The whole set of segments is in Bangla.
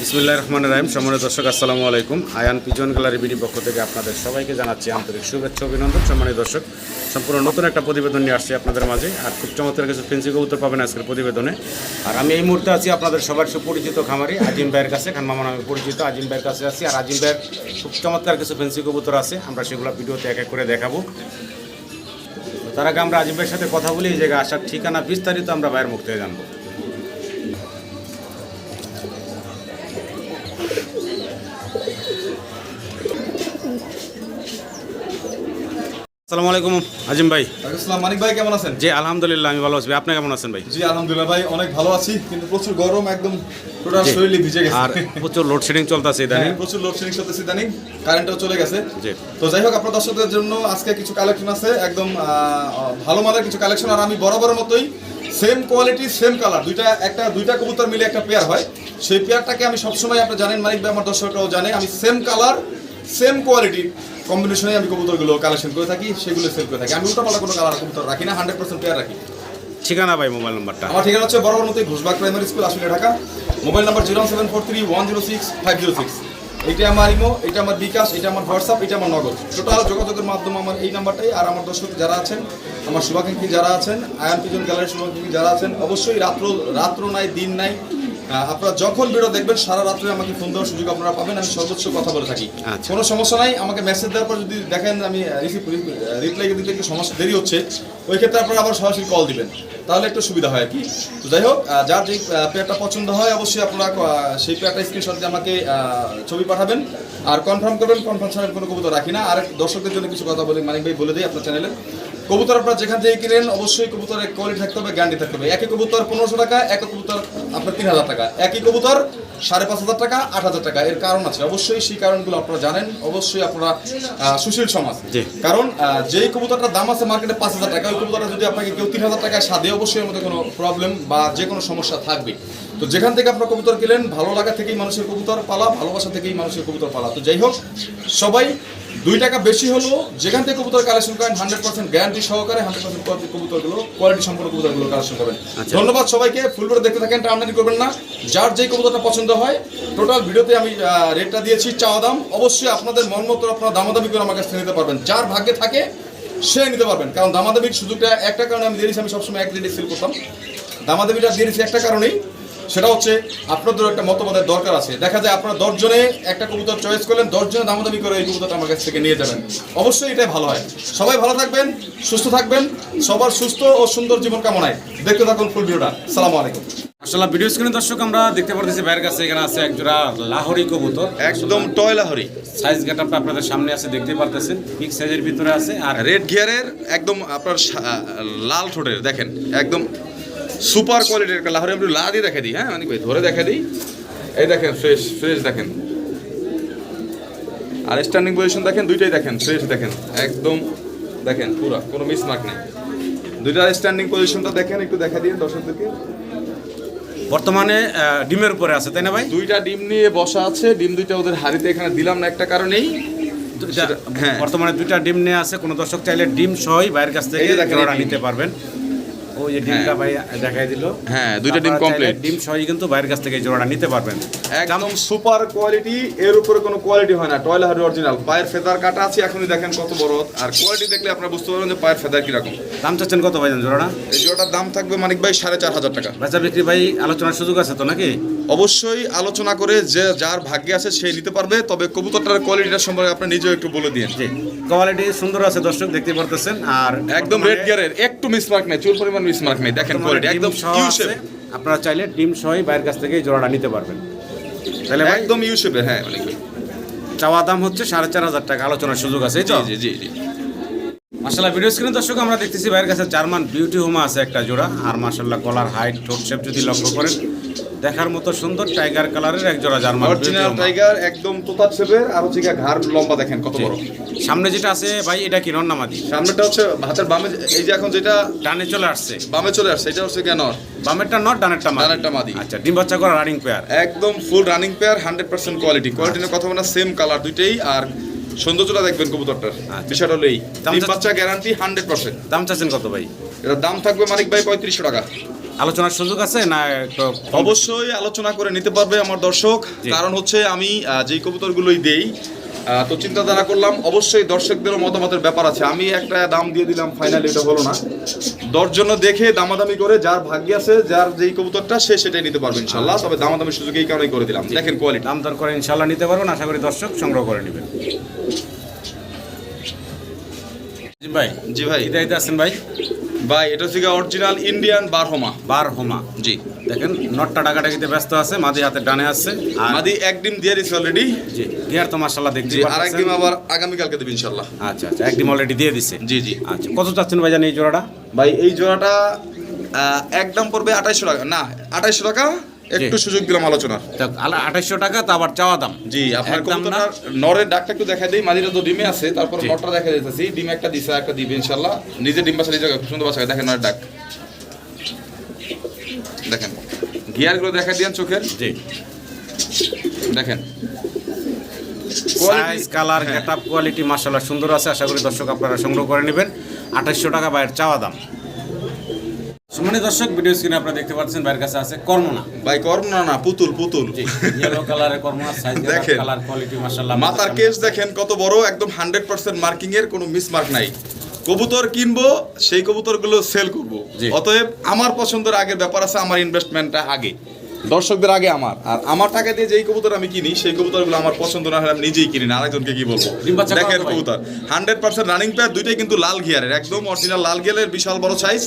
বিসমুল্লাহ রহমান রাহিম। সম্মানিত দর্শক, আসসালামু আলাইকুম। আয়ান পিজন গ্যালারি বিডি পক্ষ থেকে আপনাদের সবাইকে জানাচ্ছি আন্তরিক শুভেচ্ছা অভিনন্দন। সম্মানিত দর্শক, সম্পূর্ণ নতুন একটা প্রতিবেদন নিয়ে আসছি আপনাদের মাঝে। আর খুব চমৎকার কিছু ফেন্সি কবুতর পাবেন আজকের প্রতিবেদনে। আর আমি এই মুহূর্তে আছি আপনাদের সবার সুপরিচিত খামারি, আজিম ভাইয়ের কাছে, খান মামা নামে পরিচিত আজিম ভাইয়ের কাছে আছি। আর আজিম ভাইয়ের খুব চমৎকার কিছু ফেন্সি কবুতর আছে, আমরা সেগুলো ভিডিওতে এক এক করে দেখাবো। তার আগে আমরা আজিম ভাইয়ের সাথে কথা বলি, এই জায়গায় আসার ঠিকানা বিস্তারিত আমরা ভাইয়ের মুখ থেকে জানব। আসসালামু আলাইকুম আজিম ভাই। আসসালাম মানিক ভাই কেমন আছেন? জি আলহামদুলিল্লাহ আমি ভালো আছি আপনি কেমন আছেন ভাই? জি আলহামদুলিল্লাহ ভাই অনেক ভালো আছি কিন্তু প্রচুর গরম একদম টোটাল শরীরে ভিজে গেছে। আর প্রচুর লোডশেডিং চলতেছে ইদানিং। হ্যাঁ, প্রচুর লোডশেডিং চলতেছে ইদানিং কারেন্টও চলে গেছে। জি। তো যাই হোক আপনার দর্শকদের জন্য আজকে কিছু কালেকশন আছে একদম ভালো মানের কিছু কালেকশন আর আমি বরাবরের মতোই সেম কোয়ালিটি সেম কালার দুইটা একটা দুইটা কবুতর মিলে একটা পেয়ার হয়। সেই পেয়ারটাকে আমি সবসময় আপনি জানেন মানিক ভাই আমার দর্শকরাও জানে আমি সেম কালার সেম কোয়ালিটি কম্বিনেশনে আমি কবুতরগুলো কালেকশন করে থাকি সেগুলো সেল করে থাকি। আমি উল্টাপাল্টা কোনো কালার কবুতর রাখি না হান্ড্রেড পার্সেন্ট পেয়ার রাখি। ঠিকানা ভাই মোবাইল নাম্বারটা আমার ঠিকানা হচ্ছে বরাবর মতো ঘোষবাগ প্রাইমারি স্কুল আসলে Dhaka. Mobile number zero seven four three one zero six five zero six এটা আমার ইমো এটা আমার বিকাশ এটা আমার হোয়াটসঅ্যাপ এটা আমার নগদ। টোটাল যোগাযোগের মাধ্যমে আমার এই নাম্বারটাই আর আমার দর্শক যারা আছেন আমার শুভাকাঙ্ক্ষী যারা আছেন আয়ান পিজন গ্যালারির শুভাকাঙ্ক্ষী যারা আছেন অবশ্যই রাত্র রাত্র নাই দিন নাই আপনারা যখন ভিডিও দেখবেন সারা রাত্রে আমাকে ফোন দেওয়ার সুযোগ আপনারা পাবেন আমি সর্বোচ্চ কথা বলে থাকি। আচ্ছা। কোনো সমস্যা নাই আমাকে মেসেজ দেওয়ার পর যদি দেখেন আমি রিসিভ রিপ্লাই দিতে একটু সমস্যা দেরি হচ্ছে ওই ক্ষেত্রে আপনারা আবার সরাসরি কল দিবেন। তাহলে একটু সুবিধা হয় আর কি। তো যাই হোক যার যেই পেয়ারটা পছন্দ হয় অবশ্যই আপনারা সেই পেয়ারটা স্ক্রিনশট দিয়ে আমাকে ছবি পাঠাবেন। আর কনফার্ম করবেন কনফার্ম ছাড়া কোনো কবুতর রাখি না। আর দর্শকদের জন্য কিছু কথা বলি মানিক ভাই বলে দিই আপনার চ্যানেলে কবুতর আপনারা যেখান থেকে কিনেন অবশ্যই কবুতরের কোয়ালিটি থাকতে হবে গ্যারান্টি থাকতে হবে। একই কবুতর পনেরোশো টাকা এক কবুতর আপনার তিন হাজার টাকা। একই কবুতর সাড়ে পাঁচ হাজার টাকা আট হাজার টাকা। এর কারণ আছে। অবশ্যই সেই কারণগুলো আপনারা জানেন। অবশ্যই আপনারা সুশীল সমাজ। কারণ যেই কবুতরটার দাম আছে মার্কেটে পাঁচ হাজার টাকা ওই কবুতরটা যদি আপনাকে কেউ তিন হাজার টাকায় সাদে অবশ্যই এর মধ্যে কোনো প্রবলেম বা যে কোনো সমস্যা থাকবে। তো যেখান থেকে আপনার কবুতর কিনেন ভালো লাগা থেকেই মানুষের কবুতর পালা ভালোবাসা থেকেই মানুষের কবুতর পালা। তো যাই হোক সবাই দুই টাকা বেশি হলেও যেখান থেকে কবুতর কালেকশন করেন হান্ড্রেড পার্সেন্ট গ্যারান্টি সহকারে হান্ড্রেড পার্সেন্ট কোয়ালিটি কবুতরগুলো কোয়ালিটি সম্পূর্ণ কবুতরগুলো কালেকশন করবেন। আচ্ছা। ধন্যবাদ সবাইকে ফুল করে দেখতে থাকেন টার্নারি করবেন না। যার যেই কবুতরটা পছন্দ হয় টোটাল ভিডিওতে আমি রেটটা দিয়েছি চাওয়া দাম। অবশ্যই আপনাদের মন মতো আপনারা দামাদামি করে আমার কাছ নিতে পারবেন। যার ভাগ্যে থাকে সে নিতে পারবেন। কারণ দামাদামির সুযোগটা একটা কারণে আমি দিয়েছি আমি সবসময় এক রেটে সেল করতাম। দামাদামিটা দিয়েছি একটা কারণেই। সেটা হচ্ছে আপনাদের একটা মতামতের দরকার আছে। দেখা যায় আপনারা দশজনে একটা কবুতর চয়েস করলেন দশজনে দামাদামি করে এই কবুতরটা আমার কাছ থেকে নিয়ে যাবেন। অবশ্যই এটাই ভালো হয়। সবাই ভালো থাকবেন সুস্থ থাকবেন সবার সুস্থ ও সুন্দর জীবন কামনায় দেখতে থাকুন ফুল ভিডিওটা। সালামু আলাইকুম। আসলে ভিডিও স্ক্রিনে দর্শক আমরা দেখতে পারতেছি ভাইয়ের কাছে এখানে আছে এক জোড়া লাহোরি কবুতর। একদম টয় হরি সাইজ গেটআপটা আপনাদের সামনে আছে দেখতে পারতেছেন। বিগ সাইজের ভিতরে আছে আর রেড গিয়ারের একদম আপনার সা- লাল ঠোঁটের দেখেন একদম সুপার কোয়ালিটির একটা লাহোরি আমি লা দিয়ে দেখে দিই হ্যাঁ? মানে ধরে দেখে দিই। এই দেখেন ফ্রেশ ফ্রেশ দেখেন। আর স্ট্যান্ডিং পজিশন দেখেন দুইটাই দেখেন ফ্রেশ দেখেন একদম দেখেন পুরো কোনো মিস মিসমার্ক নেই। দুইটার স্ট্যান্ডিং পজিশনটা দেখেন একটু দেখা দিয়ে দর্শকদেরকে। বর্তমানে ডিমের উপরে আছে তাই না ভাই? দুইটা ডিম নিয়ে বসা আছে ডিম দুইটা ওদের হাড়িতে এখানে দিলাম না একটা কারণেই। হ্যাঁ। বর্তমানে দুইটা ডিম নিয়ে আছে কোনো দর্শক চাইলে ডিম সহই বাইরের কাছ থেকে নিতে পারবেন। ওই যে ডিমটা ভাই দেখাই দিল। হ্যাঁ, দুইটা ডিম আপনারা ডিম সহই কিন্তু ভাইয়ের কাছ থেকে জোড়াটা নিতে পারবেন। একদম সুপার কোয়ালিটি এর উপরে কোনো কোয়ালিটি হয় না। টয়লা হারি অরিজিনাল পায়ের ফেদার কাটা আছে এখনই দেখেন কত বড়। আর কোয়ালিটি দেখলে আপনারা বুঝতে পারবেন যে পায়ের ফেদার কীরকম। দাম চাচ্ছেন কত ভাই জোড়াটা? এই জোড়াটার দাম থাকবে মানিক ভাই সাড়ে চার হাজার টাকা। বেচা বিক্রি ভাই আলোচনার সুযোগ আছে তো নাকি? অবশ্যই আলোচনা করে যে যার ভাগ্যে আছে সে নিতে পারবে তবে কবুতরটার কোয়ালিটিটা সম্পর্কে আপনি নিজেও একটু বলে দিন। কোয়ালিটি সুন্দর আছে দর্শক দেখতে পারতেছেন। আর একদম রেড গিয়ারের একটু মিসমার্ক নেই চুল পরিমাণ মিসমার্ক নেই দেখেন কোয়ালিটি একদম ইউ শেপ আপনারা চাইলে ডিম সহই বাইরের কাছ থেকে এই জোড়াটা নিতে পারবেন। তাহলে একদম ইউ শেপের হ্যাঁ অনেক চাওয়া দাম হচ্ছে সাড়ে চার হাজার টাকা আলোচনার সুযোগ আছে জি জি জি জি। মাসাল্লাহ ভিডিও স্ক্রিন দর্শক আমরা দেখতেছি বাইরের কাছে জার্মান বিউটি হোমা আছে একটা জোড়া। আর মাসাল্লাহ গলার হাইট ঠোঁট শেপ যদি লক্ষ্য করেন দেখার মতো সুন্দর টাইগার কালারের এক জোড়া জার্মান অরিজিনাল টাইগার একদম তোতার শেপের আর হচ্ছে ঘাড় লম্বা দেখেন কত বড়। সামনে যেটা আছে ভাই এটা কি নন্নামাদি সামনেটা হচ্ছে হাতের বামে এই যে এখন যেটা ডানে চলে আসছে। বামে চলে আসছে এটা হচ্ছে কেন বামেরটা নট ডানেরটা মাদি? ডানেরটা মাদি। আচ্ছা ডিম বাচ্চা করা রানিং পেয়ার একদম full running pair hundred percent quality quality নিয়ে কথা বলা সেম কালার দুইটাই আর সৌন্দর্যটা দেখবেন কবুতরটার। আচ্ছা। বিষয়টা হলো এই। ডিম বাচ্চা গ্যারান্টি হান্ড্রেড পার্সেন্ট দাম চাচ্ছেন কত ভাই? এটার দাম থাকবে মানিক ভাই পঁয়ত্রিশশো টাকা। আলোচনার সুযোগ আছে না অবশ্যই আলোচনা করে নিতে পারবে আমার দর্শক। কারণ হচ্ছে আমি যেই কবুতরগুলোই দেই তো চিন্তাধারা করলাম অবশ্যই দর্শকদেরও মতামতের ব্যাপার আছে। আমি একটা দাম দিয়ে দিলাম ফাইনালি এটা হলো না। দশজন দেখে দামাদামি করে যার ভাগ্য আছে যার যেই কবুতরটা সে সেটাই নিতে পারবে ইনশাল্লাহ। তবে দামাদামির সুযোগ এই কারণেই করে দিলাম। দেখেন কোয়ালিটি দাম দর করে ইনশাল্লাহ নিতে পারবেন। আশা করি দর্শক সংগ্রহ করে নেবেন। জি ভাই। জি ভাই ইদাইতে আছেন ভাই। ভাই এটা হচ্ছে অরিজিনাল ইন্ডিয়ান বারহমা। বার হোমা জি। দেখেন নটটা ডাকাডাকিতে ব্যস্ত আছে মাদি হাতে ডানে আসছে আর মাদি এক ডিম দিয়ে দিছে অলরেডি জি গিয়ার তো মাশাল্লাহ দেখছি আর এক ডিম আবার আগামীকালকে দেবে ইনশাল্লাহ আচ্ছা আচ্ছা এক ডিম অলরেডি দিয়ে দিছে। জি জি। আচ্ছা কত চাচ্ছেন ভাই জানি এই জোড়াটা? ভাই এই জোড়াটা একদম পড়বে আঠাইশশো টাকা। না আঠাইশশো টাকা একটু সুযোগ দিলাম আলোচনার। টাকা তো আবার চাওয়া দাম। জি আপনার কবুতরটার নরের ডাকটা একটু দেখা দিই। তো ডিমে আছে তারপর। নটটা দেখা ডিম একটা দিছে একটা দিবে ইনশাল্লাহ নিজে ডিম বাসা নিজে সুন্দর বাসা দেখেন নরের ডাক। দেখেন গিয়ারগুলো দেখা দিয়েন চোখের। জি। দেখেন। Size colour. গেটআপ কোয়ালিটি মাশাআল্লাহ সুন্দর আছে। আশা করি দর্শক আপনারা সংগ্রহ করে নেবেন। আঠাইশশো টাকা বাইরের চাওয়া দাম। সুমনি দর্শক ভিডিও স্ক্রিনে আপনারা দেখতে পাচ্ছেন বাইরের কাছে আছে কর্মনা। ভাই কর্মনা না পুতুল পুতুল। ইয়েলো কালারের কর্মনা সাইজ দেখেন। কালার কোয়ালিটি মাশাআল্লাহ মাথার কেস দেখেন কত বড় একদম হান্ড্রেড পার্সেন্ট মার্কিং এর কোনো মিস মার্ক নাই। কবুতর কিনবো সেই কবুতরগুলো সেল করব। অতএব আমার পছন্দের আগে ব্যাপার আছে আমার ইনভেস্টমেন্টটা আগে। দর্শকদের আগে আমার। আর আমার টাকা দিয়ে যেই কবুতর আমি কিনি সেই কবুতরগুলো আমার পছন্দ না হলে আমি নিজেই কিনি না। আরেকজনকে কি বলব? দেখেন কবুতর। হান্ড্রেড পার্সেন্ট রানিং পেয়ার দুইটাই কিন্তু লাল গিয়ারের একদম অরিজিনাল লাল গিয়ারের বিশাল বড় সাইজ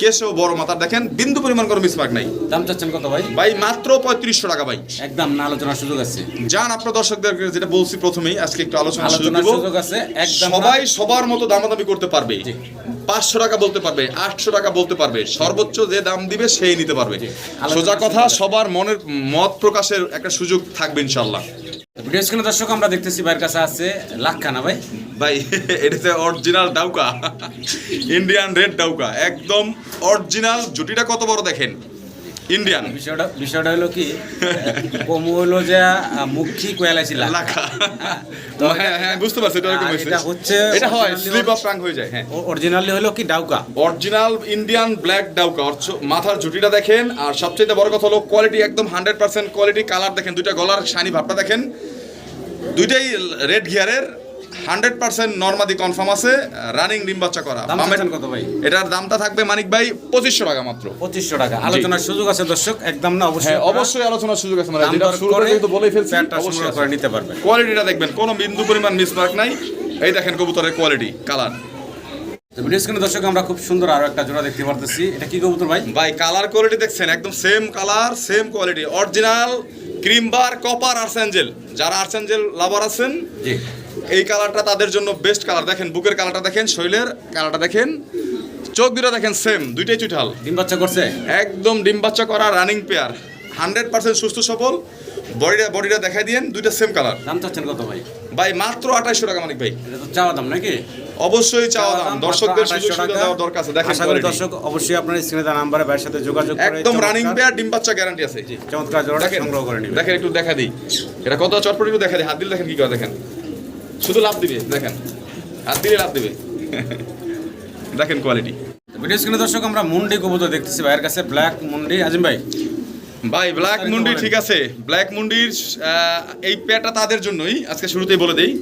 কেসও বড় মাথার। দেখেন বিন্দু পরিমাণ কোনো মিসমার্ক নাই। দাম চাচ্ছেন কত ভাই? ভাই মাত্র পঁয়ত্রিশশো টাকা ভাই। একদম না আলোচনার সুযোগ আছে। যান আপনার দর্শকদের যেটা বলছি প্রথমেই আজকে একটু আলোচনা সুযোগ আছে সবাই সবার মতো দামাদামি করতে পারবে। পাঁচশো টাকা বলতে পারবে আটশো টাকা বলতে পারবে সর্বোচ্চ যে দাম দিবে সেই নিতে পারবে। সোজা কথা সবার মনের মত প্রকাশের একটা সুযোগ থাকবে ইনশাল্লাহ ভিডিও স্ক্রিনে দর্শক আমরা দেখতেছি ভাইয়ের কাছে আছে লাখখানা ভাই। ভাই এটাতে অরিজিনাল ডাউকা। ইন্ডিয়ান রেড ডাউকা একদম অরিজিনাল জুটিটা কত বড় দেখেন? ইন্ডিয়ান বিষয়টা বিষয়টা হলো কি কম হলো যে মুখী কোয়ালাইছি লাখ। লাখা হ্যাঁ হ্যাঁ বুঝতে পারছি এটা এরকম হয়েছে। এটা হচ্ছে এটা হয় স্লিপ অফ প্রাঙ্ক হয়ে যায় হ্যাঁ। অরিজিনালি হলো কি ডাউকা? অরিজিনাল ইন্ডিয়ান ব্ল্যাক ডাউকা অর্থ মাথার ঝুটিটা দেখেন আর সবচেয়ে বড় কথা হলো কোয়ালিটি একদম হান্ড্রেড পার্সেন্ট কোয়ালিটি কালার দেখেন দুইটা গলার শাইনি ভাবটা দেখেন। দুইটাই রেড গিয়ারের হান্ড্রেড পার্সেন্ট নর্মাদি কনফার্ম আছে রানিং ডিম বাচ্চা করা। কত ভাই? এটার দামটা থাকবে মানিক ভাই পঁচিশশো টাকা মাত্র। পঁচিশশো টাকা। আলোচনার সুযোগ আছে দর্শক একদম না অবশ্যই হ্যাঁ অবশ্যই আলোচনার সুযোগ আছে মানে যেটা শুরু করে যেহেতু বলেই ফেলছি অবশ্যই করে নিতে পারবেন। কোয়ালিটিটা দেখবেন কোনো বিন্দু পরিমাণ মিসমার্ক নাই। এই দেখেন কবুতরের কোয়ালিটি কালার। ভিডিও দর্শক আমরা খুব সুন্দর আরও একটা জোড়া দেখতে পারতেছি। এটা কি কবুতর ভাই? ভাই কালার কোয়ালিটি দেখছেন একদম same colour same quality original cream bar copper archangel যারা আর্সেঞ্জেল লাভার আছেন জি। এই কালারটা তাদের জন্য বেস্ট কালার দেখেন বুকের কালারটা দেখেন শৈলের কালারটা দেখেন চোখ দুটো দেখেন সেম দুইটাই চুঠাল ডিম বাচ্চা করছে? একদম ডিম বাচ্চা করা রানিং পেয়ার হান্ড্রেড পার্সেন্ট সুস্থ সফল। বডিটা বডিটা দেখাই দিয়েন দুইটা সেম কালার দাম চাচ্ছেন কত ভাই? ভাই মাত্র আঠাইশশো টাকা মানিক ভাই। এটা তো চাওয়া দাম নাকি? অবশ্যই চাওয়া দাম। দর্শকদের 2800 সুযোগ সুবিধা দরকার আছে। দেখেন। দর্শক অবশ্যই আপনার স্ক্রিনে দেওয়া নাম্বারে ভাইয়ের সাথে যোগাযোগ করে একদম রানিং পেয়ার ডিম বাচ্চা গ্যারান্টি আছে। চমৎকার দেখেন সংগ্রহ করে নেবেন। দেখেন একটু দেখা দিই। এটা কত চটপটি দেখা দিই? হাত দিলে দেখেন কি করে দেখেন। শুধু লাভ দিবে দেখেন। হাত দিলে লাভ দিবে। দেখেন কোয়ালিটি ভিডিও স্ক্রিনে দর্শক আমরা মুন্ডি কবুতর দেখতেছি। ভাইয়ের কাছে ব্ল্যাক মুন্ডি। আজিম ভাই। ভাই ব্ল্যাক মুন্ডি ঠিক আছে। ব্ল্যাক মুন্ডির এই পেয়ারটা তাদের জন্যই আজকে শুরুতেই বলে দেই।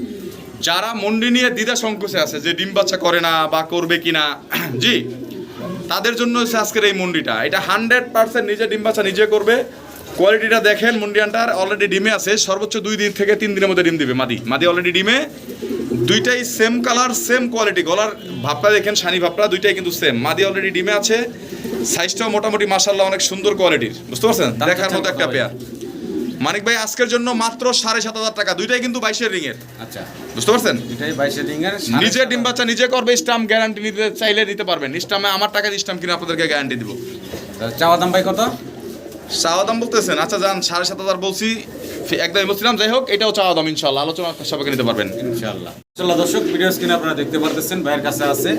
যারা মুন্ডি নিয়ে দ্বিধা সংকোচে আছে যে ডিম বাচ্চা করে না বা করবে কিনা জি তাদের জন্য আজকের এই মুন্ডিটা। এটা হান্ড্রেড পার্সেন্ট নিজে ডিম বাচ্চা নিজে করবে। কোয়ালিটিটা দেখেন মুন্ডিয়ানটার অলরেডি ডিমে আছে সর্বোচ্চ দুই দিন থেকে তিন দিনের মধ্যে ডিম দিবে মাদি। মাদি অলরেডি ডিমে দুইটাই সেম কালার সেম কোয়ালিটি গলার ভাবটা দেখেন শানি ভাবটা দুইটাই কিন্তু সেম মাদি অলরেডি ডিমে আছে সাইজটাও মোটামুটি মাসাল্লাহ অনেক সুন্দর কোয়ালিটির বুঝতে পারছেন? দেখার মতো একটা পেয়ার মানিক ভাই আজকের জন্য মাত্র সাড়ে সাত হাজার টাকা। দুইটাই কিন্তু বাইশের রিং এর। আচ্ছা। বুঝতে পারছেন? এটাই বাইশে ডিঙ্গার নিজে ডিম বাচ্চা নিজে করবে স্টাম্প গ্যারান্টি নিতে চাইলে নিতে পারবেন। স্টাম্পে আমার টাকা স্টাম্প কিনে আপনাদেরকে গ্যারান্টি দিব। চাওয়া দাম ভাই কত? চাওয়া দাম বলতেছেন। আচ্ছা যান সাড়ে সাত হাজার বলছি। একদমই বলছিলাম যাই হোক এটাও চাওয়া দাম ইনশাল্লাহ। আলোচনা সবাইকে নিতে পারবেন। ইনশাল্লাহ। চলো দর্শক ভিডিও স্ক্রিনে আপনারা দেখতে পারতেছেন ভাইয়ের কাছে আছে।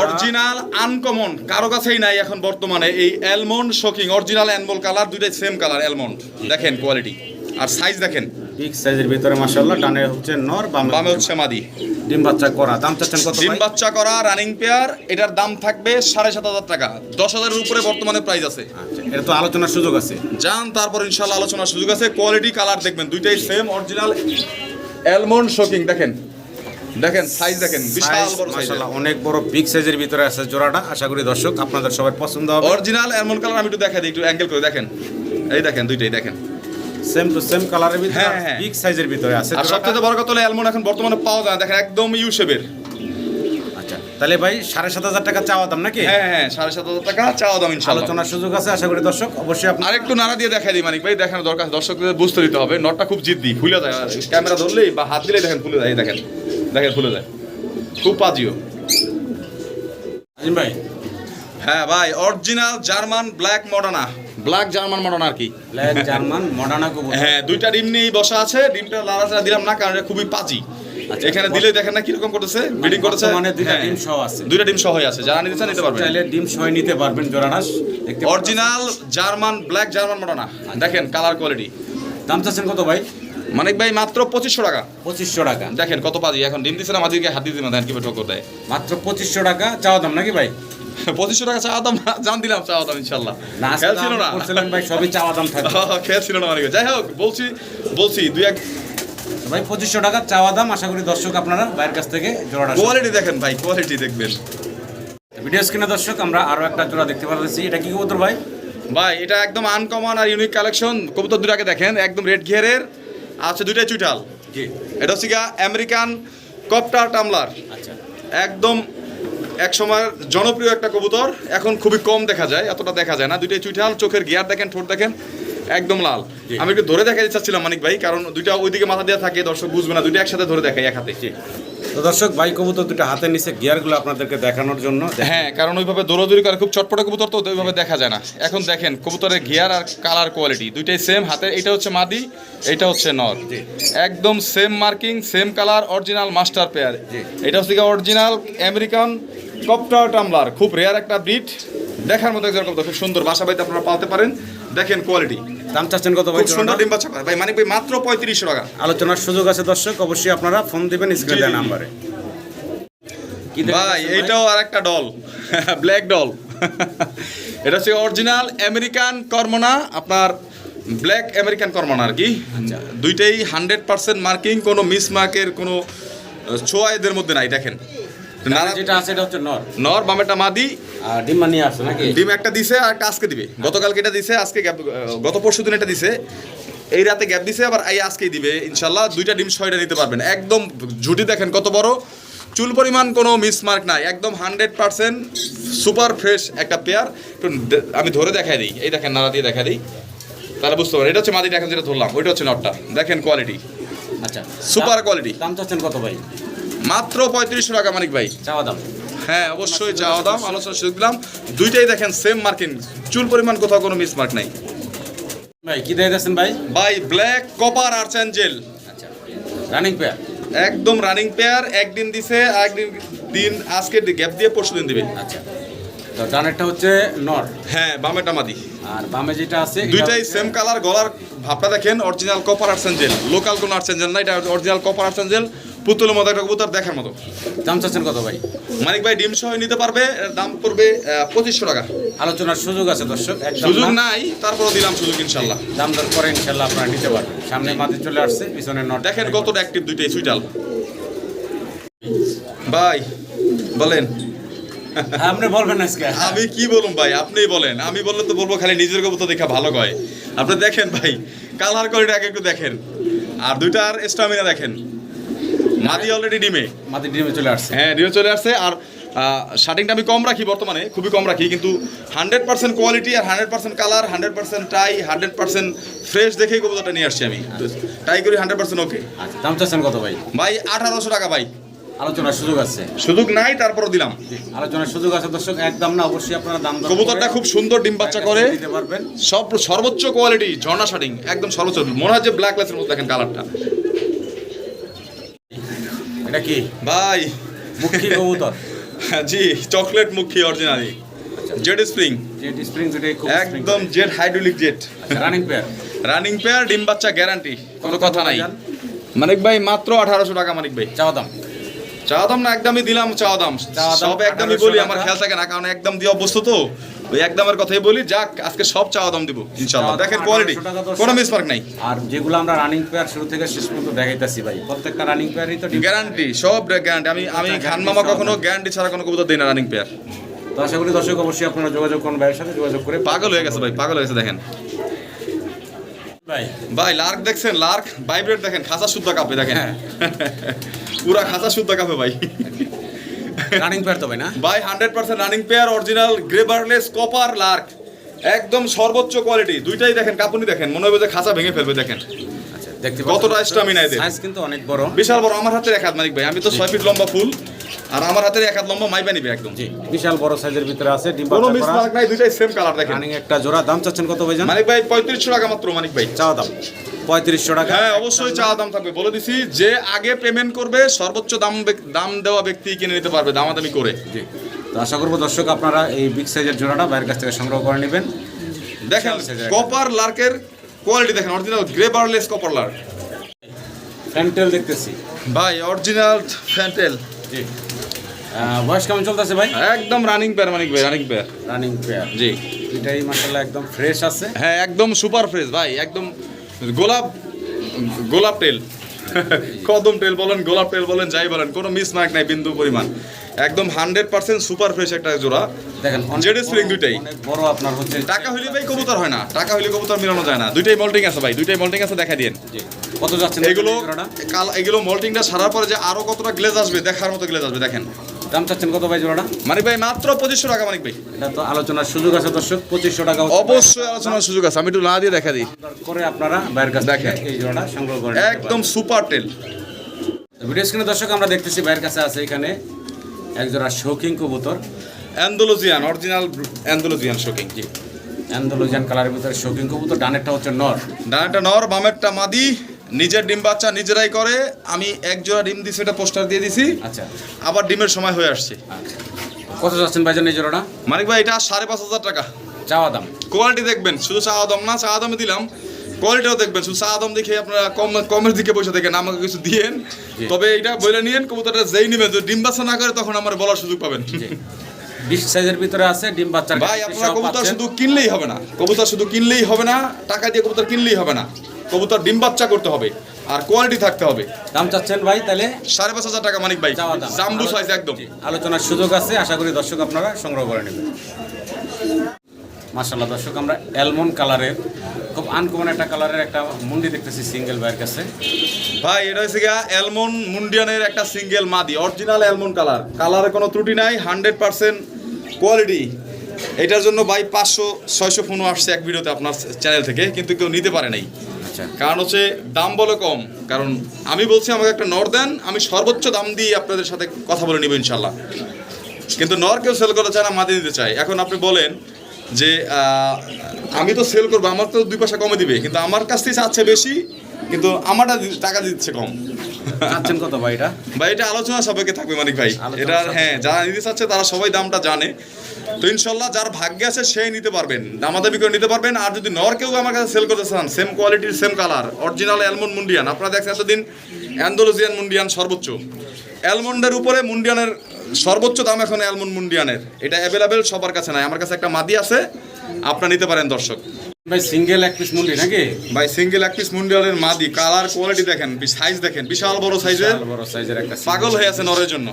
অরিজিনাল আনকমন কারও কাছেই নাই এখন বর্তমানে এই অ্যালমন্ড শোকিং অরিজিনাল অ্যানবল কালার দুইটাই সেম কালার অ্যালমন্ড দেখেন কোয়ালিটি আর সাইজ দেখেন। বিগ সাইজের ভিতরে মাশাআল্লাহ ডানে হচ্ছে নর বামে হচ্ছে মাদি। ডিম বাচ্চা করা। দাম চাচ্ছেন কত ডিম বাচ্চা করা রানিং পেয়ার এটার দাম থাকবে সাড়ে সাত হাজার টাকা। দশ হাজারের উপরে বর্তমানে প্রাইস আছে। আচ্ছা এটা তো আলোচনার সুযোগ আছে। যান তারপর ইনশাল্লাহ আলোচনার সুযোগ আছে। কোয়ালিটি কালার দেখবেন দুইটাই সেম অরিজিনাল অ্যালমন্ড শোকিং দেখেন। দেখেন সাইজ দেখেন বিশাল বড় মাশাআল্লাহ অনেক বড় বিগ সাইজের ভিতরে আছে জোড়াটা। আশা করি দর্শক আপনাদের সবার পছন্দ হবে। অরিজিনাল অ্যালমন্ড কালার আমি একটু দেখাই দিই একটু অ্যাঙ্গেল করে দেখেন। এই দেখেন দুইটাই দেখেন। সেম টু সেম কালারের ভিতরে হ্যাঁ, হ্যাঁ। বিগ সাইজের ভিতরে। আছে আর। সবচেয়ে বড় কথা হলো অ্যালমন্ড এখন বর্তমানে পাওয়া যায়। দেখেন একদম ইউ শেপের আচ্ছা তাহলে ভাই সাড়ে সাত হাজার টাকা চাওয়া দাম নাকি? হ্যাঁ হ্যাঁ সাড়ে সাত হাজার টাকা চাওয়া দাম ইনশাল্লাহ আলোচনার সুযোগ আছে আশা করি দর্শক অবশ্যই আপনার আরেকটু নাড়া দিয়ে দেখাই দিই মানিক ভাই দেখানো দরকার দর্শকদের বুঝতে দিতে হবে নটটা খুব জিদ্দি খুলে যায়। ক্যামেরা ধরলেই বা হাত দিলেই দেখেন খুলে যায় দেখেন। দেখেন খুলে যায়। খুব পাজিও। আজিম ভাই হ্যাঁ ভাই original German black Modena black German Modena আর কি? ব্ল্যাক জার্মান মডার্না কবুতর হ্যাঁ দুইটা ডিম নিয়েই বসা আছে। ডিমটা লাড়াচাড়া দিলাম না কারণ এটা খুবই পাজি। আচ্ছা, এখানে দিলে দেখেন না কীরকম করতেছে ব্রিডিং করতেছে। বর্তমানে দুইটা হ্যাঁ, ডিম সহ আছে। দুইটা ডিম সহ আছে। যারা নিতে চান নিতে পারবেন। চাইলে ডিম সহ নিতে পারবেন দেখতে original German black German Moderna দেখেন কালার কোয়ালিটি দাম চাচ্ছেন কত ভাই? মানিক ভাই মাত্র পঁচিশশো টাকা। পঁচিশশো টাকা। দেখেন কত পাজি। এখন ডিম দিচ্ছে না মাঝিকে হাত দিয়ে দিন দেখেন কীভাবে ঠোকর দেয় মাত্র পঁচিশশো টাকা। চাওয়া দাম নাকি ভাই? পঁচিশশো টাকা চাওয়া দাম জান দিলাম চাওয়া দাম ইনশাল্লাহ। খেয়াল ছিল না? ভাই সবই চাওয়া দাম থাকবে। খেয়াল ছিল না ভাই। যাই হোক বলছি বলছি দুই এক ভাই পঁচিশশো টাকা চাওয়া দাম আশা করি দর্শক আপনারা বাইরের কাছ থেকে জোড়াটা কোয়ালিটি দেখেন ভাই কোয়ালিটি দেখবেন। ভিডিও স্ক্রিনে দর্শক আমরা আরও একটা জোড়া দেখতে পাচ্ছি। এটা কি কবুতর ভাই? ভাই এটা একদম আনকমন আর ইউনিক কালেকশন কবুতর দুটাকে দেখেন একদম রেড ঘিয়ারের আছে দুইটাই চুইটাল জি। এটা হচ্ছে আমেরিকান কপ্টার টামলার আচ্ছা। একদম এক সময় জনপ্রিয় একটা কবুতর এখন খুবই কম দেখা যায় এতটা দেখা যায় না। দুইটাই চুইঠাল চোখের গিয়ার দেখেন ঠোঁট দেখেন একদম লাল। আমি একটু ধরে দেখাতে চাচ্ছিলাম মানিক ভাই কারণ দুইটা ওইদিকে মাথা দেওয়া থাকে দর্শক বুঝবে না দুইটা একসাথে ধরে দেখাই এক হাতে। তো দর্শক ভাই কবুতর দুটো হাতে নিচে গিয়ারগুলো আপনাদেরকে দেখানোর জন্য। হ্যাঁ কারণ ওইভাবে দৌড়াদৌড়ি করে খুব চটপটা কবুতর তো ওইভাবে দেখা যায় না। এখন দেখেন কবুতরের গিয়ার আর কালার কোয়ালিটি দুইটাই সেম হাতে এটা হচ্ছে মাদি এটা হচ্ছে নর। একদম same marking same colour original master pair এটা হচ্ছে অরিজিনাল আমেরিকান কপ্টার টামলার খুব রেয়ার একটা ব্রিড দেখার মতো একজন কবুতর খুব সুন্দর বাসা বাড়িতে আপনারা পালতে পারেন। দেখেন কোয়ালিটি দাম চাচ্ছেন কত ভাই সুন্দর ডিম বাচ্চা ভাই মানে ভাই মাত্র পঁয়ত্রিশশো টাকা। আলোচনার সুযোগ আছে দর্শক অবশ্যই আপনারা ফোন দিবেন স্ক্রিনে নাম্বারে। ভাই এইটাও আর একটা ডল ব্ল্যাক ডল এটা হচ্ছে অরিজিনাল আমেরিকান কর্মনা আপনার ব্ল্যাক আমেরিকান কর্মনা আর কি। আচ্ছা। দুইটাই হান্ড্রেড পার্সেন্ট মার্কিং কোনো মিস মার্কের কোনো ছোঁয়া এদের মধ্যে নাই দেখেন। যেটা আছে এটা হচ্ছে নর। নর বামেটা মাদি। আর ডিম্বা নিয়ে আসছে নাকি? ডিম একটা দিছে আর একটা আজকে দিবে। গতকালকে এটা দিছে আজকে গ্যাপ গত পরশু দিন এটা দিছে। এই রাতে গ্যাপ দিছে আবার এই আজকেই দিবে। ইনশাল্লাহ দুইটা ডিম ছয়টা নিতে পারবেন। একদম ঝুটি দেখেন কত বড়। চুল পরিমাণ কোনো মিসমার্ক নাই। একদম হান্ড্রেড পার্সেন্ট সুপার ফ্রেশ একটা পেয়ার একটু আমি ধরে দেখাই দিই। এই দেখেন নাড়া দিয়ে দেখা দিই। তাহলে বুঝতে পারেন এটা হচ্ছে মাদি দেখেন যেটা ধরলাম। ওইটা হচ্ছে নটটা দেখেন কোয়ালিটি আচ্ছা। সুপার কোয়ালিটি দাম চাচ্ছেন কত ভাই? মাত্র পঁয়ত্রিশশো টাকা মানিক ভাই। চাওয়া দাম। হ্যাঁ অবশ্যই চাওয়া দাম। আলোচনা সুযোগ দিলাম। দুইটাই দেখেন সেম মার্কিং চুল পরিমাণ কোথাও কোনো মিসমার্ক নাই। ভাই কি দিয়ে গেছেন ভাই? বাই ব্ল্যাক কপার আর্চ অ্যাঞ্জেল আচ্ছা রানিং পেয়ার একদম রানিং পেয়ার একদিন দিছে একদিন দিন আজকে গ্যাপ দিয়ে পরশু দিন দিবে। আচ্ছা। ডানেরটা হচ্ছে নর। হ্যাঁ বামেটা মাদি। আর বামে যেটা আছে দুইটাই সেম কালার গলার ভাবটা দেখেন অরিজিনাল কপার আর্চ লোকাল কোনো আর্চ অ্যাঞ্জেল না এটা অরিজিনাল কপার আর্চ অ্যাঞ্জেল পুতুলের মতো একটা কবুতর দেখার মতো। দাম চাচ্ছেন কত ভাই? মানিক ভাই ডিম সহ নিতে পারবে দাম পড়বে পঁচিশশো টাকা। আলোচনার সুযোগ আছে দর্শক সুযোগ নাই তারপরও দিলাম সুযোগ ইনশাল্লাহ। দাম দর করে ইনশাল্লাহ আপনারা নিতে পারবেন। সামনে মাঝে চলে আসছে পিছনে নট দেখেন কতটা অ্যাক্টিভ দুইটাই সুইটাল। ভাই বলেন। আপনি বলবেন আজকে। আমি কি বলুম ভাই আপনিই বলেন। আমি বললে তো বলব খালি নিজের কবুতর দেখা ভালো কয়। আপনি দেখেন ভাই কালার কোয়ালিটি আগে একটু দেখেন। আর দুইটার স্টামিনা দেখেন। মাদি অলরেডি ডিমে। মাঝে ডিমে চলে আসছে। হ্যাঁ ডিমে চলে আসছে। আর শার্টিংটা আমি কম রাখি বর্তমানে খুবই কম রাখি কিন্তু হান্ড্রেড পার্সেন্ট কোয়ালিটি আর hundred percent colour hundred percent টাই হান্ড্রেড পার্সেন্ট ফ্রেশ দেখেই কবুতরটা নিয়ে আসছি আমি। টাই করি হান্ড্রেড পার্সেন্ট ওকে আচ্ছা দাম চাচ্ছেন কত ভাই? ভাই আঠারোশো টাকা ভাই। আলোচনার সুযোগ আছে। সুযোগ নাই তারপরও দিলাম। আলোচনার সুযোগ আছে। দর্শক একদম না অবশ্যই আপনারা দাম কবুতরটা খুব সুন্দর ডিম বাচ্চা করে। দিতে পারবেন। সব সর্বোচ্চ কোয়ালিটি ঝর্ণা শার্টিং একদম সর্বোচ্চ। মনে হয় যে ব্ল্যাক লেসের মতো দেখেন কালারটা এটা কি? ভাই। মুখী কবুতর। জি চকলেট মুখী originally. Jet spring. Jet spring দুটাই খুব একদম jet hydraulic jet running pair running pair ডিম বাচ্চা গ্যারান্টি কোনো কথা নাই। মানিক ভাই মাত্র আঠারোশো টাকা মানিক ভাই। চাওয়া দাম। চাওয়া দাম না একদমই দিলাম চাওয়া দাম। চাওয়া দাম সব একদমই বলি আমার খেয়াল থাকে না কারণ একদম দিয়ে অভ্যস্ত তো। ওই একদমের কথাই বলি যাক আজকে সব চাওয়া দাম দিব ইনশাআল্লাহ। দেখেন কোয়ালিটি 1800 টাকা দর্শক। কোনো মিসমার্ক নাই। আর যেগুলো আমরা রানিং পেয়ার শুরু থেকে শেষ পর্যন্ত দেখাইতেছি ভাই প্রত্যেকটা রানিং পেয়ারই তো গ্যারান্টি সব গ্যারান্টি আমি আমি আচ্ছা, খান মামা কখনো গ্যারান্টি ছাড়া কোনো কবুতর দিই না রানিং পেয়ার তো আশা করি দর্শক অবশ্যই আপনারা যোগাযোগ করুন ভাইয়ের সাথে যোগাযোগ করে পাগল হয়ে গেছে ভাই পাগল হয়ে গেছে দেখেন। ভাই। ভাই লার্ক দেখছেন লার্ক ভাইব্রেট দেখেন খাসা শুদ্ধ কাপে দেখেন। হ্যাঁ। পুরা খাসা শুদ্ধ কাপে ভাই। রানিং পেয়ার তো ভাই না? ভাই hundred percent running pair original grey barless copper lark একদম সর্বোচ্চ কোয়ালিটি দুইটাই দেখেন কাপুনি দেখেন মনে হবে যে খাঁচা ভেঙে ফেলবে দেখেন। আচ্ছা দেখতে কতটা stamina এদের? সাইজ কিন্তু অনেক বড়। বিশাল বড় আমার হাতের এক হাত মানিক ভাই। আমি তো ছয় ফিট লম্বা ফুল আর আমার হাতের এক হাত লম্বা নিবে একদম। জি বিশাল বড় সাইজের ভিতরে আছে কোনো মিস মার্ক নাই দুইটাই সেম কালার দেখেন। রানিং একটা জোড়া দাম চাচ্ছেন কত ভাই জান মানিক ভাই পঁয়ত্রিশশো টাকা মাত্র মানিক ভাই। চাওয়া দাম। পঁয়ত্রিশশো টাকা। হ্যাঁ অবশ্যই চাওয়া দাম থাকবে। বলে দিছি যে আগে পেমেন্ট করবে সর্বোচ্চ দাম দাম দেওয়া ব্যক্তি কিনে নিতে পারবে দামাদামি করে। জি। তো আশা করব দর্শক আপনারা এই বিগ সাইজের জোড়াটা বাইরের কাছ থেকে সংগ্রহ করে নেবেন। দেখেন কপার লার্কের কোয়ালিটি দেখেন original grey barless copper lark fantail দেখতেছি। ভাই অরিজিনাল ফ্যান্টেল জি। বয়স কেমন চলতেছে ভাই? একদম রানিং পেয়ার মানিক ভাই রানিং পেয়ার রানিং পেয়ার জি। দুইটাই মাসাল্লাহ একদম ফ্রেশ আছে। হ্যাঁ একদম সুপার ফ্রেশ ভাই একদম গোলাপ গোলাপ টেল কদম টেল বলেন গোলাপ টেল বলেন যাই বলেন কোনো মিস মার্ক নাই বিন্দু পরিমাণ। একদম হান্ড্রেড পার্সেন্ট সুপার ফ্রেশ একটা জোড়া। দেখেন জেড স্প্রিং দুইটাই। বড় আপনার হচ্ছে টাকা হইলে ভাই কবুতর হয় না টাকা হইলে কবুতর মিলানো যায় না। দুইটাই মল্টিং আছে ভাই দুইটাই মল্টিং আছে দেখা দিন কত যাচ্ছেন এগুলো কাল- এগুলো মল্টিংটা সারার পরে যে আরও কতটা গ্লেজ আসবে দেখার মতো গ্লেজ আসবে দেখেন। দাম চাচ্ছেন কত ভাই জোড়াটা? মানিক ভাই মাত্র পঁচিশশো টাকা মানিক ভাই। এটা তো আলোচনার সুযোগ আছে দর্শক পঁচিশশো টাকা অবশ্যই আলোচনার সুযোগ আছে আমি একটু না দিয়ে দেখা দিই। করে আপনারা বাইরের কাছ দেখেন। এই জোড়াটা সংগ্রহ করেন একদম সুপার টেল। ভিডিও স্ক্রিনে দর্শক আমরা দেখতেছি বাইরের কাছে আছে এখানে এক জোড়া শৌকিং কবুতর। অ্যান্ডোলজিয়ান অরিজিনাল অ্যান্ডোলজিয়ান শোকিং জি। অ্যান্ডোলোজিয়ান কালারের ভিতরে শৌকিং কবুতর ডানেরটা হচ্ছে নর। ডানাটা নর বামেরটা মাদি। নিজের ডিম বাচ্চা নিজেরাই করে আমি এক জোড়া ডিম দিছি এটা পোস্টার দিয়ে দিছি। আচ্ছা। আবার ডিমের সময় হয়ে আসছে। আচ্ছা। কত যাচ্ছেন ভাইজান এই জোড়াটা? মানিক ভাই এটা সাড়ে পাঁচ হাজার টাকা। চাওয়া দাম? কোয়ালিটি দেখবেন শুধু চা আদম না চা আদমে দিলাম। কোয়ালিটিও দেখবেন শুধু চা আদম দেখে আপনারা কম কমের দিকে পয়সা দেখেন আমাকে কিছু দিয়েন। তবে এটা বলে নিয়েন কবুতরটা যেই নেবেন যদি ডিম বাচ্চা না করে তখন আমার বলার সুযোগ পাবেন। বিশ সাইজের ভিতরে আছে ডিম বাচ্চার ভাই আপনারা কবুতর শুধু কিনলেই হবে না। কবুতর শুধু কিনলেই হবে না টাকা দিয়ে কবুতর কিনলেই হবে না। কবুতর ডিম বাচ্চা করতে হবে। আর কোয়ালিটি থাকতে হবে। দাম চাচ্ছেন ভাই তাহলে? সাড়ে পাঁচ হাজার টাকা মানিক ভাই। জাম্বু সাইজ একদম। আলোচনার সুযোগ আছে আশা করি দর্শক আপনারা সংগ্রহ করে নেবেন। মাশাল্লাহ দর্শক আমরা অ্যালমন্ড কালারের খুব আনকমন একটা কালারের একটা মুন্ডি দেখতেছি সিঙ্গেল ভাইয়ের কাছে। ভাই এটা হচ্ছে গিয়া অ্যালমন মুন্ডিয়ানের একটা সিঙ্গেল মাদি অরিজিনাল অ্যালমন কালার কালারে কোনো ত্রুটি নাই হান্ড্রেড পার্সেন্ট কোয়ালিটি এটার জন্য ভাই পাঁচশো ছয়শো ফোনও আসছে এক ভিডিওতে আপনার চ্যানেল থেকে কিন্তু কেউ নিতে পারে নাই। আচ্ছা। কারণ হচ্ছে দাম বলে কম। কারণ আমি বলছি, আমাকে একটা নর দেন, আমি সর্বোচ্চ দাম দিয়ে আপনাদের সাথে কথা বলে নিব ইনশাল্লাহ কিন্তু নর কেউ সেল করতে চায় না মাদি দিতে চায়। এখন আপনি বলেন যে আমি তো সেল করব, আমার তো দুই পয়সা কমে দিবে, কিন্তু আমার কাছ থেকে চাচ্ছে বেশি, কিন্তু আমারটা টাকা দিচ্ছে কম। চাচ্ছেন কত ভাই এটা? ভাই এটা আলোচনা সাপেক্ষে থাকবে মানিক ভাই। এটা হ্যাঁ যারা নিতে চাচ্ছে তারা সবাই দামটা জানে। তো ইনশাল্লাহ যার ভাগ্যে আছে সেই নিতে পারবেন দামাদামি করে নিতে পারবেন। আর যদি নর কেউ আমার কাছে সেল করতে চান সেম কোয়ালিটির same colour original almond Mondain আপনারা দেখছেন এতদিন অ্যান্ডোলজিয়ান মুন্ডিয়ান সর্বোচ্চ। অ্যালমন্ডের উপরে মুন্ডিয়ানের সর্বোচ্চ দাম এখন অ্যালমন্ড মুন্ডিয়ানের এটা অ্যাভেলেবেল সবার কাছে নাই। আমার কাছে একটা মাদি আছে আপনারা নিতে পারেন দর্শক। ভাই সিঙ্গেল এক পিস মুন্ডি নাকি? ভাই সিঙ্গেল এক পিস মাদি কালার কোয়ালিটি দেখেন সাইজ দেখেন বিশাল বড় সাইজের বড় সাইজের একটা single। পাগল হয়ে আছে নরের জন্য।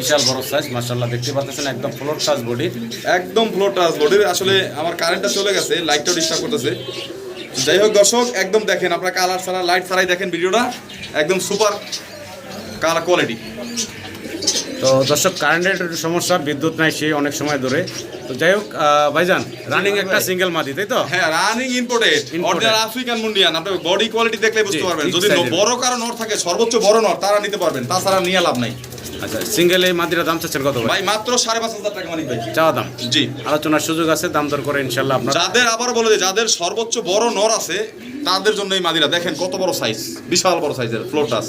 বিশাল বড় সাইজ দেখতে পাচ্ছেন একদম ফ্লোর টাচ বডির একদম ফ্লোর টাচ বডির আসলে আমার কারেন্টটা চলে গেছে ডিস্টার্ব করতেছে। যাই হোক দর্শক একদম দেখেন আপনারা কালার ছাড়া লাইট ছাড়াই দেখেন ভিডিওটা। একদম সুপার কালার কোয়ালিটি তো দর্শক কারেন্টের সমস্যা বিদ্যুৎ নাই সেই অনেক সময় ধরে। তো যাই হোক ভাইজান রানিং একটা সিঙ্গেল মাদি তাই তো? হ্যাঁ running imported. Original African Mondain আপনি বডি কোয়ালিটি দেখলে বুঝতে পারবেন। যদি বড় কারও নর থাকে সর্বোচ্চ বড় নর তারা নিতে পারবেন। তাছাড়া নিয়ে লাভ নাই। আচ্ছা সিঙ্গেল এই মাদিরা দাম চাচ্ছেন কত ভাই মাত্র সাড়ে পাঁচ হাজার টাকা মানিক ভাই। চাওয়া দাম? জি। আলোচনার সুযোগ আছে দাম দর করে ইনশাল্লাহ আপনার যাদের আবার বলে দিই যাদের সর্বোচ্চ বড় নর আছে তাদের জন্য এই মাদিরা দেখেন কত বড় সাইজ বিশাল বড় সাইজের ফ্লোর টাস